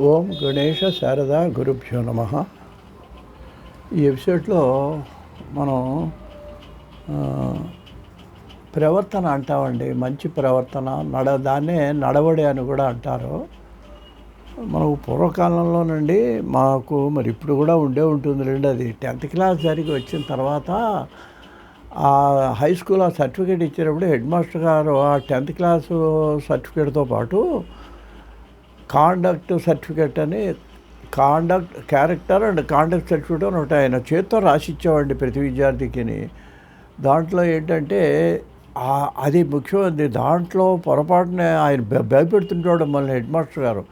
ఓం గణేష శారద గురుభ్యో నమ. ఈ ఎపిసోడ్లో మనం ప్రవర్తన అంటామండి. మంచి ప్రవర్తన నడ దాన్నే నడవడి అని కూడా అంటారు. మనకు పూర్వకాలంలో నుండి మాకు మరి ఇప్పుడు కూడా ఉండే ఉంటుంది లేండి అది. టెన్త్ క్లాస్ జరిగి వచ్చిన తర్వాత ఆ హై స్కూల్ ఆ సర్టిఫికేట్ ఇచ్చినప్పుడు హెడ్ మాస్టర్ గారు ఆ టెన్త్ క్లాసు సర్టిఫికేట్తో పాటు కాండక్ట్ సర్టిఫికేట్ అని conduct character and conduct certificate అని ఒకటి ఆయన చేత్తో రాసిచ్చేవాడిని ప్రతి విద్యార్థికిని. దాంట్లో ఏంటంటే అది ముఖ్యమైనది దాంట్లో పొరపాటునే ఆయన భయపెడుతుంటాడు మళ్ళీ హెడ్ మాస్టర్ గారు.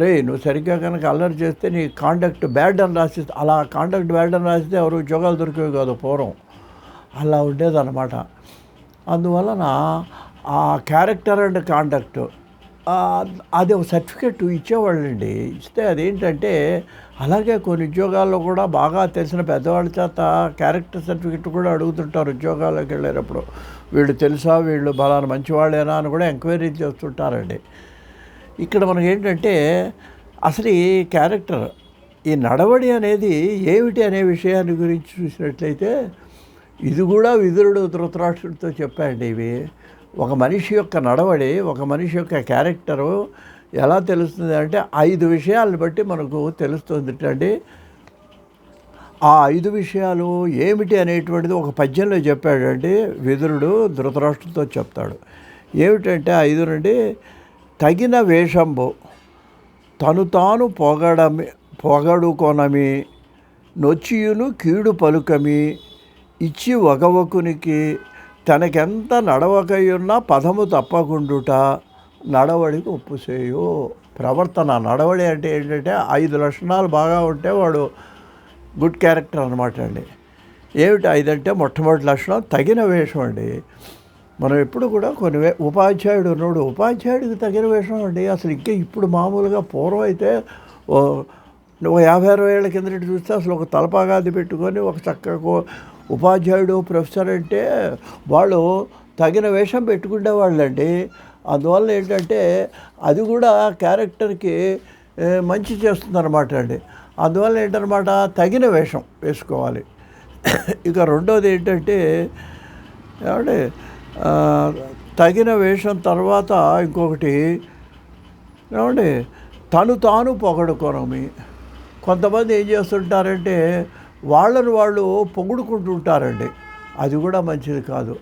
రే నువ్వు సరిగ్గా కనుక అల్లరి చేస్తే నీ కాండక్ట్ బ్యాడ్ అని రాసి అలా కాండక్ట్ బ్యాడ్ అని రాస్తే ఎవరు ఉద్యోగాలు దొరికేవి కాదు పూర్వం అలా ఉండేదన్నమాట. అందువలన ఆ క్యారెక్టర్ అండ్ కాండక్ట్ అది ఒక సర్టిఫికెట్ ఇచ్చేవాళ్ళండి. ఇస్తే అదేంటంటే అలాగే కొన్ని ఉద్యోగాల్లో కూడా బాగా తెలిసిన పెద్దవాళ్ళ చేత క్యారెక్టర్ సర్టిఫికెట్ కూడా అడుగుతుంటారు ఉద్యోగాల్లోకి వెళ్ళేటప్పుడు. వీళ్ళు తెలుసా? వీళ్ళు బలానా మంచివాళ్ళేనా? అని కూడా ఎంక్వైరీ చేస్తుంటారండి. ఇక్కడ మనకి ఏంటంటే అసలు ఈ క్యారెక్టర్ ఈ నడవడి అనేది ఏమిటి అనే విషయాన్ని గురించి చూసినట్లయితే ఇది కూడా విదురుడు ధృతరాష్ట్రుడితో చెప్పాయండి ఇవి. ఒక మనిషి యొక్క నడవడి ఒక మనిషి యొక్క క్యారెక్టరు ఎలా తెలుస్తుంది అంటే ఐదు విషయాలను బట్టి మనకు తెలుస్తుంది అండి. ఆ ఐదు విషయాలు ఏమిటి అనేటువంటిది ఒక పద్యంలో చెప్పాడండి విదురుడు ధృతరాష్ట్రంతో చెప్తాడు. ఏమిటంటే ఐదు నుండి తగిన వేషంబు తను తాను పొగడమి పొగడుకొనమి నొచ్చియును కీడు పలుకమి ఇచ్చి వగవకునికి తనకెంత నడవకయ్యున్నా పదము తప్పకుండుట నడవడికి ఒప్పు చేయు ప్రవర్తన నడవడి అంటే ఏంటంటే ఐదు లక్షణాలు బాగా ఉంటే వాడు గుడ్ క్యారెక్టర్ అనమాట అండి. ఏమిటి ఐదంటే మొట్టమొదటి లక్షణం? తగిన వేషం అండి. మనం ఎప్పుడు కూడా కొన్ని ఉపాధ్యాయుడు ఉన్నాడు. ఉపాధ్యాయుడికి తగిన వేషం అండి. అసలు ఇంకా ఇప్పుడు మామూలుగా పూర్వం అయితే నువ్వు యాభై అరవై ఏళ్ళ కిందటి చూస్తే అసలు ఒక తలపాగాది పెట్టుకొని ఒక చక్కగా ఉపాధ్యాయుడు ప్రొఫెసర్ అంటే వాళ్ళు తగిన వేషం పెట్టుకునేవాళ్ళండి అందువల్ల ఏంటంటే అది కూడా క్యారెక్టర్కి మంచి చేస్తుందన్నమాట అండి. అందువల్ల ఏంటన్నమాట తగిన వేషం వేసుకోవాలి. ఇక రెండోది ఏంటంటే ఏమంటే తగిన వేషం తర్వాత ఇంకొకటి ఏమండి తను తాను పొగడుకోనమి. కొంతమంది ఏం చేస్తుంటారంటే వాళ్ళని వాళ్ళు పొగుడుకుంటుంటారండి. అది కూడా మంచిది కాదు.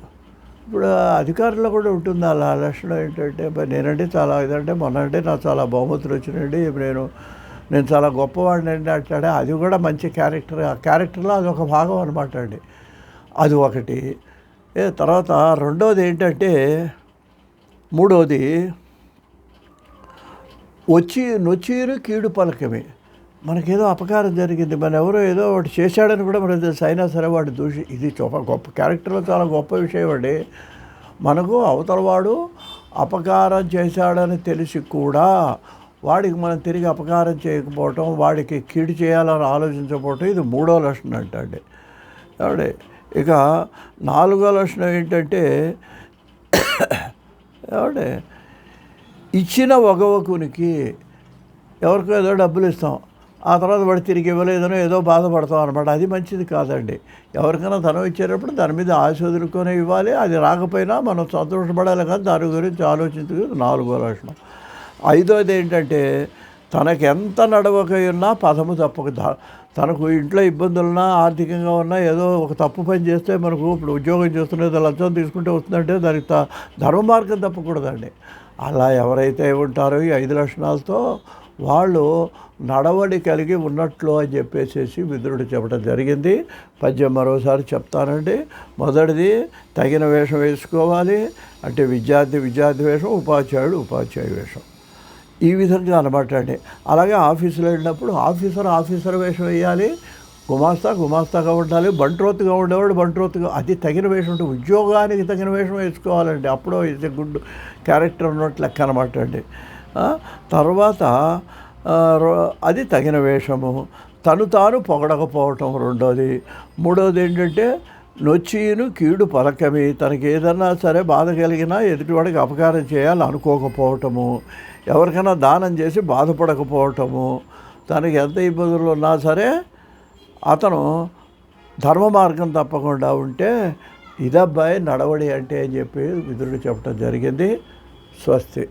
ఇప్పుడు అధికారుల్లో కూడా ఉంటుంది. అలా లక్షణం ఏంటంటే నేనంటే చాలా ఇదంటే మొన్న అంటే నాకు చాలా బహుమతులు వచ్చినాయండి. నేను నేను చాలా గొప్పవాడిని అండి అంటాడే అది కూడా మంచి క్యారెక్టర్. ఆ క్యారెక్టర్లో అది ఒక భాగం అనమాట అండి. అది ఒకటి. తర్వాత రెండోది ఏంటంటే మూడోది వచ్చి నొచ్చిరు కీడు పలకమే. మనకేదో అపకారం జరిగింది మన ఎవరో ఏదో ఒకటి చేశాడని కూడా మనకు తెలుసు. అయినా సరే వాడు దూషి ఇది చొప్ప గొప్ప క్యారెక్టర్లో చాలా గొప్ప విషయం అండి. మనకు అవతల వాడు అపకారం చేశాడని తెలిసి కూడా వాడికి మనం తిరిగి అపకారం చేయకపోవటం వాడికి కీడు చేయాలని ఆలోచించకపోవటం ఇది మూడో లక్షణం అంటండి. ఏమండి? ఇక నాలుగో లక్షణం ఏంటంటే ఏమంటే ఇచ్చిన వగవకునికి ఎవరికో ఏదో డబ్బులు ఇస్తాం. ఆ తర్వాత వాడు తిరిగి ఇవ్వలేదనో ఏదో బాధపడతాం అనమాట అది మంచిది కాదండి. ఎవరికైనా ధనం ఇచ్చేటప్పుడు దాని మీద ఆశ వదులుకొని ఇవ్వాలి. అది రాకపోయినా మనం సంతోషపడాలి కానీ దాని గురించి ఆలోచించదు నాలుగో లక్షణం. ఐదోది ఏంటంటే తనకు ఎంత నడవక ఉన్నా పదము తప్పక తనకు ఇంట్లో ఇబ్బందులున్నా ఆర్థికంగా ఉన్నా ఏదో ఒక తప్పు పని చేస్తే మనకు ఇప్పుడు ఉద్యోగం చేస్తున్నది లంచం తీసుకుంటే వస్తుందంటే దానికి త ధర్మ మార్గం తప్పకూడదండి. అలా ఎవరైతే ఉంటారో ఈ ఐదు లక్షణాలతో వాళ్ళు నడవడి కలిగి ఉన్నట్లు అని చెప్పేసేసి విదురుడు చెప్పడం జరిగింది. పద్యం మరోసారి చెప్తానండి. మొదటిది తగిన వేషం వేసుకోవాలి. అంటే విద్యార్థి విద్యార్థి వేషం ఉపాధ్యాయుడు ఉపాధ్యాయు వేషం. ఈ విధంగా అనమాట అండి. అలాగే ఆఫీసులో వెళ్ళినప్పుడు ఆఫీసర్ ఆఫీసర్ వేషం వేయాలి. గుమాస్తా గుమాస్తాగా ఉండాలి. బంట్రోత్తుగా ఉండేవాడు బంట్రోత్తుగా అది తగిన వేషం ఉంటుంది ఉద్యోగానికి తగిన వేషం వేసుకోవాలండి. అప్పుడు ఇది గుడ్ క్యారెక్టర్ ఉన్నట్టు లెక్క అనమాట అండి. తర్వాత రో- అది తగిన వేషము. తను తాను పొగడకపోవటం రెండోది. మూడోది ఏంటంటే నొచ్చిను కీడు పలకమి. తనకి ఏదన్నా సరే బాధ కలిగినా ఎదుటివాడికి అపకారం చేయాలి అనుకోకపోవటము. ఎవరికైనా దానం చేసి బాధపడకపోవటము. తనకి ఎంత ఇబ్బందులు ఉన్నా సరే అతను ధర్మ మార్గం తప్పకుండా ఉంటే ఇదబ్బాయి నడవడి అంటే అని చెప్పి విదురుడు చెప్పడం జరిగింది. స్వస్తి.